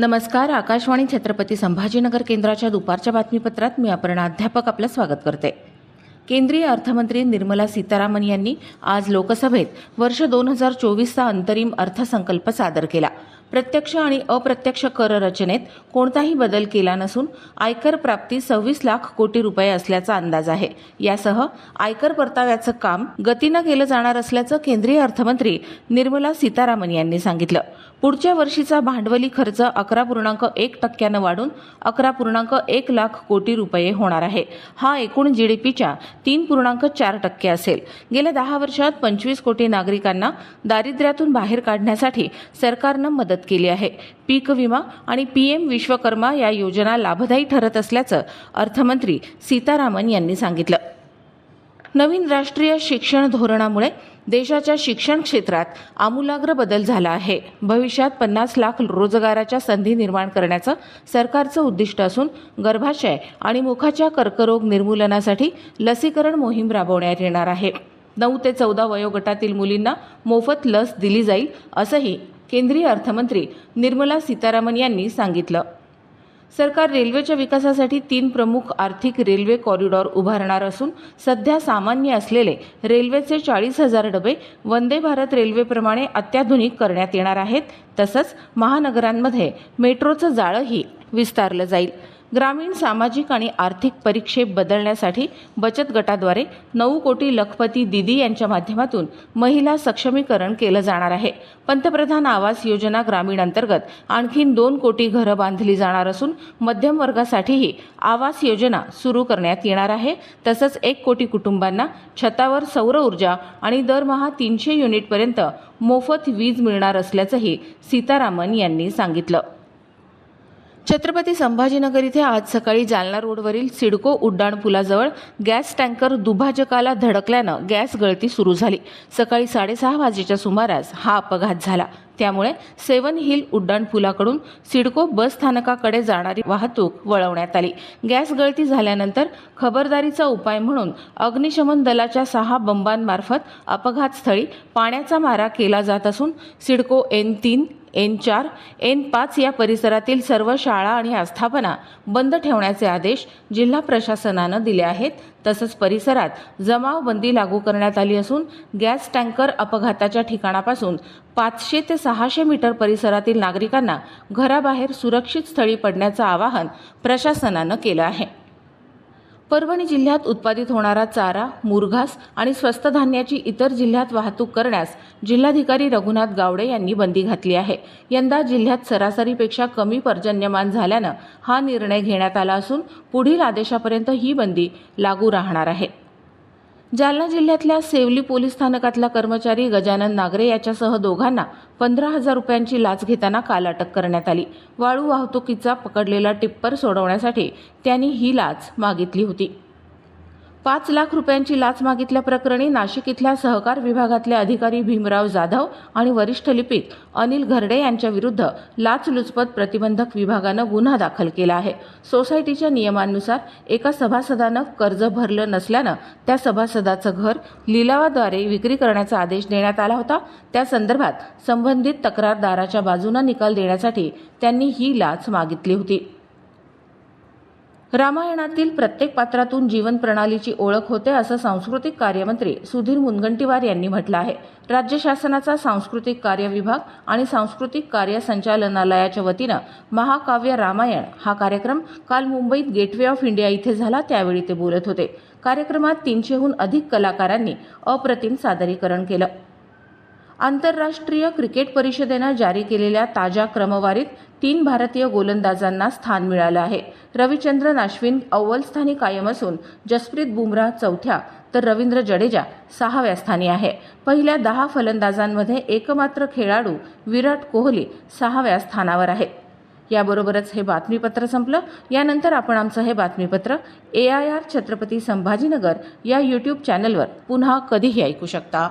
नमस्कार आकाशवाणी छत्रपती संभाजीनगर केंद्राच्या दुपारच्या बातमीपत्रात मी अपर्णा अध्यापक आपलं स्वागत करते. केंद्रीय अर्थमंत्री निर्मला सीतारामन यांनी आज लोकसभेत वर्ष दोन हजार चोवीसचा अंतरिम अर्थसंकल्प सादर केला. प्रत्यक्ष आणि अप्रत्यक्ष कर रचनेत कोणताही बदल केला नसून आयकर प्राप्ती सव्वीस लाख कोटी रुपये असल्याचा अंदाज आहे. यासह आयकर परताव्याचं काम गतीनं केलं जाणार असल्याचं केंद्रीय अर्थमंत्री निर्मला सीतारामन यांनी सांगितलं. पुढच्या वर्षीचा भांडवली खर्च अकरा पूर्णांक एक टक्क्यानं वाढून अकरा पूर्णांक एक लाख कोटी रुपये होणार आहे. हा एकूण जीडीपीच्या तीन पूर्णांक चार टक्के असेल. गेल्या दहा वर्षात पंचवीस कोटी नागरिकांना दारिद्र्यातून बाहेर काढण्यासाठी सरकारनं मदत केली आहे. पीक विमा आणि पीएम विश्वकर्मा या योजना लाभदायी ठरत असल्याचं अर्थमंत्री सीतारामन यांनी सांगितलं. नवीन राष्ट्रीय शिक्षण धोरणामुळे देशाच्या शिक्षण क्षेत्रात आमूलाग्र बदल झाला आहे. भविष्यात पन्नास लाख रोजगाराच्या संधी निर्माण करण्याचं सरकारचं उद्दिष्ट असून गर्भाशय आणि मुखाच्या कर्करोग निर्मूलनासाठी लसीकरण मोहीम राबवण्यात येणार आहे. नऊ ते चौदा वयोगटातील मुलींना मोफत लस दिली जाईल असंही केंद्रीय अर्थमंत्री निर्मला सीतारामन यांनी सांगितलं. सरकार रेल्वेच्या विकासासाठी तीन प्रमुख आर्थिक रेल्वे कॉरिडॉर उभारणार असून सध्या सामान्य असलेले रेल्वेचे चाळीस हजार डबे वंदे भारत रेल्वेप्रमाणे अत्याधुनिक करण्यात येणार आहेत. तसंच महानगरांमध्ये मेट्रोचं जाळंही विस्तारलं जाईल. ग्रामीण सामाजिक आणि आर्थिक परिक्षेप बदलण्यासाठी बचत गटाद्वारे नऊ कोटी लखपती दिदी यांच्या माध्यमातून महिला सक्षमीकरण केलं जाणार आहे. पंतप्रधान आवास योजना ग्रामीण अंतर्गत आणखीन दोन कोटी घरं बांधली जाणार असून मध्यम वर्गासाठीही आवास योजना सुरू करण्यात येणार आहे. तसंच एक कोटी कुटुंबांना छतावर सौर ऊर्जा आणि दरमहा तीनशे युनिटपर्यंत मोफत वीज मिळणार असल्याचंही सीतारामन यांनी सांगितलं. छत्रपती संभाजीनगर इथे आज सकाळी जालना रोडवरील सिडको उड्डाणपुलाजवळ गॅस टँकर दुभाजकाला धडकल्यानं गॅस गळती सुरू झाली. सकाळी साडेसहा वाजेच्या सुमारास हा अपघात झाला. त्यामुळे सेवन हिल उड्डाणपुलाकडून सिडको बस स्थानकाकडे जाणारी वाहतूक वळवण्यात आली. गॅस गळती झाल्यानंतर खबरदारीचा उपाय म्हणून अग्निशमन दलाच्या सहा बंबांमार्फत अपघातस्थळी पाण्याचा मारा केला जात असून सिडको एन तीन एन चार एन पाच या परिसरातील सर्व शाळा आणि आस्थापना बंद ठेवण्याचे आदेश जिल्हा प्रशासनानं दिले आहेत. तसंच परिसरात जमावबंदी लागू करण्यात आली असून गॅस टँकर अपघाताच्या ठिकाणापासून पाचशे ते सहाशे मीटर परिसरातील नागरिकांना घराबाहेर सुरक्षित स्थळी पडण्याचं आवाहन प्रशासनानं केलं आहे. परभणी जिल्ह्यात उत्पादित होणारा चारा मुरघास आणि स्वस्त धान्याची इतर जिल्ह्यात वाहतूक करण्यास जिल्हाधिकारी रघुनाथ गावडे यांनी बंदी घातली आहे. यंदा जिल्ह्यात सरासरीपेक्षा कमी पर्जन्यमान झाल्यानं हा निर्णय घेण्यात आला असून पुढील आदेशापर्यंत ही बंदी लागू राहणार आहे. जालना जिल्ह्यातल्या सेवली पोलीस स्थानकातला कर्मचारी गजानन नागरे याच्यासह दोघांना पंधरा हजार रुपयांची लाच घेताना काल अटक करण्यात आली. वाळू वाहतुकीचा पकडलेला टिप्पर सोडवण्यासाठी त्यांनी ही लाच मागितली होती. पाच लाख रुपयांची लाच मागितल्याप्रकरणी नाशिक इथल्या सहकार विभागातले अधिकारी भीमराव जाधव आणि वरिष्ठ लिपिक अनिल घरडे यांच्या विरुद्ध लाचलुचपत प्रतिबंधक विभागानं गुन्हा दाखल केला आहे. सोसायटीच्या नियमांनुसार एका सभासदानं कर्ज भरलं नसल्यानं त्या सभासदाचं घर लिलावाद्वारे विक्री करण्याचा आदेश देण्यात आला होता. त्या संदर्भात संबंधित तक्रारदाराच्या बाजूनं निकाल देण्यासाठी त्यांनी ही लाच मागितली होती. रामायणातील प्रत्येक पात्रातून जीवन प्रणालीची ओळख होते असं सांस्कृतिक कार्यमंत्री सुधीर मुनगंटीवार यांनी म्हटलं आहे. राज्य शासनाचा सांस्कृतिक कार्य विभाग आणि सांस्कृतिक कार्य संचालनालयाच्या वतीनं महाकाव्य रामायण हा कार्यक्रम काल मुंबईत गेटवे ऑफ इंडिया इथे झाला त्यावेळी ते बोलत होते. कार्यक्रमात तीनशेहून अधिक कलाकारांनी अप्रतिम सादरीकरण केलं. आंतरराष्ट्रीय क्रिकेट परिषदेनं जारी केलेल्या ताज्या क्रमवारीत तीन भारतीय गोलंदाजांना स्थान मिळालं आहे. रविचंद्रन अश्विन अव्वल स्थानी कायम असून जसप्रीत बुमराह चौथ्या तर रवींद्र जडेजा सहाव्या स्थानी आहे. पहिल्या दहा फलंदाजांमध्ये एकमात्र खेळाडू विराट कोहली सहाव्या स्थानावर आहे. याबरोबरच हे बातमीपत्र संपलं. यानंतर आपण आमचं हे बातमीपत्र A I R Chhatrapati Sambhajinagar या यूट्यूब चॅनलवर पुन्हा कधीही ऐकू शकता.